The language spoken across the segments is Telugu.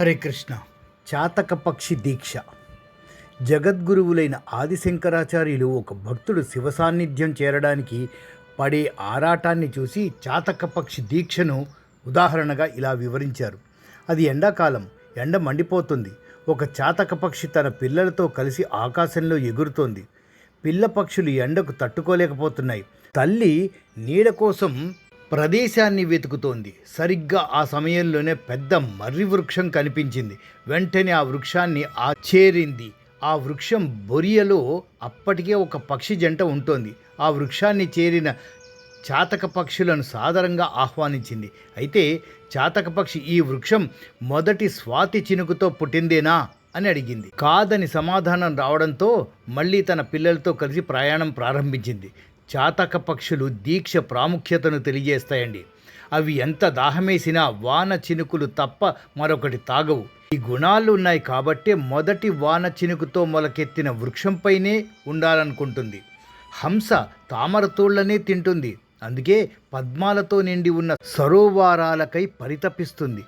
హరే కృష్ణ చాతక పక్షి దీక్ష. జగద్గురువులైన ఆదిశంకరాచార్యులు ఒక భక్తుడు శివ సాన్నిధ్యం చేరడానికి పడే ఆరాటాన్ని చూసి చాతక పక్షి దీక్షను ఉదాహరణగా ఇలా వివరించారు. అది ఎండాకాలం ఎండ మండిపోతుంది. ఒక చాతక పక్షి తన పిల్లలతో కలిసి ఆకాశంలో ఎగురుతోంది. పిల్ల పక్షులు ఎండకు తట్టుకోలేకపోతున్నాయి. తల్లి నీడ కోసం ప్రదేశాన్ని వెతుకుతోంది. సరిగ్గా ఆ సమయంలోనే పెద్ద మర్రి వృక్షం కనిపించింది. వెంటనే ఆ వృక్షాన్ని ఆ చేరింది ఆ వృక్షం బొరియలో అప్పటికే ఒక పక్షి జంట ఉంటోంది. ఆ వృక్షాన్ని చేరిన చాతక పక్షులను సాదరంగా ఆహ్వానించింది. అయితే చాతక పక్షి ఈ వృక్షం మొదటి స్వాతి చినుకుతో పుట్టిందేనా అని అడిగింది. కాదని సమాధానం రావడంతో మళ్ళీ తన పిల్లలతో కలిసి ప్రయాణం ప్రారంభించింది. చాతక పక్షులు దీక్ష ప్రాముఖ్యతను తెలియజేస్తాయండి. అవి ఎంత దాహమేసినా వాన చినుకులు తప్ప మరొకటి తాగవు. ఈ గుణాలు ఉన్నాయి కాబట్టే మొదటి వాన చినుకుతో మొలకెత్తిన వృక్షంపైనే ఉండాలనుకుంటుంది. హంస తామరతోళ్ళనే తింటుంది. అందుకే పద్మాలతో నిండి ఉన్న సరోవారాలకై పరితపిస్తుంది.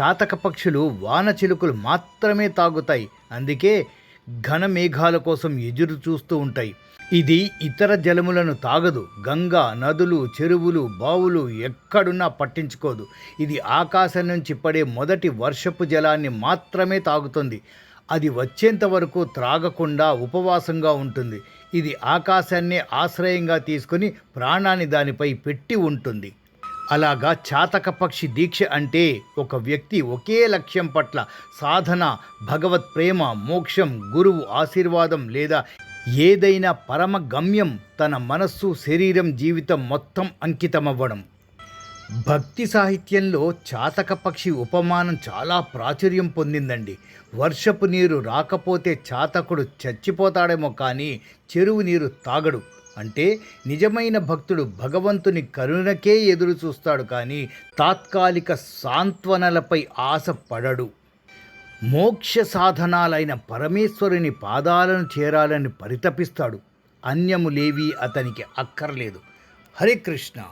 చాతక పక్షులు వాన చిలుకలు మాత్రమే తాగుతాయి. అందుకే ఘన మేఘాల కోసం ఎదురు చూస్తూ ఉంటాయి. ఇది ఇతర జలములను తాగదు. గంగ నదులు చెరువులు బావులు ఎక్కడున్నా పట్టించుకోదు. ఇది ఆకాశం నుంచి పడే మొదటి వర్షపు జలాన్ని మాత్రమే తాగుతుంది. అది వచ్చేంత వరకు త్రాగకుండా ఉపవాసంగా ఉంటుంది. ఇది ఆకాశాన్నే ఆశ్రయంగా తీసుకుని ప్రాణాన్ని దానిపై పెట్టి ఉంటుంది. అలాగా చాతక పక్షి దీక్ష అంటే ఒక వ్యక్తి ఒకే లక్ష్యం పట్ల సాధన భగవత్ ప్రేమ మోక్షం గురువు ఆశీర్వాదం లేదా ఏదైనా పరమ గమ్యం తన మనస్సు శరీరం జీవితం మొత్తం అంకితమవ్వడం. భక్తి సాహిత్యంలో చాతక పక్షి ఉపమానం చాలా ప్రాచుర్యం పొందిందండి. వర్షపు నీరు రాకపోతే చాతకుడు చచ్చిపోతాడేమో కానీ చెరువు నీరు తాగడు. అంటే నిజమైన భక్తుడు భగవంతుని కరుణకే ఎదురు చూస్తాడు కానీ తాత్కాలిక సాంత్వనలపై ఆశ పడడు మోక్ష సాధనాలైన పరమేశ్వరుని పాదాలను చేరాలని పరితపిస్తాడు. అన్యములేవి అతనికి అక్కర్లేదు. హరే కృష్ణ.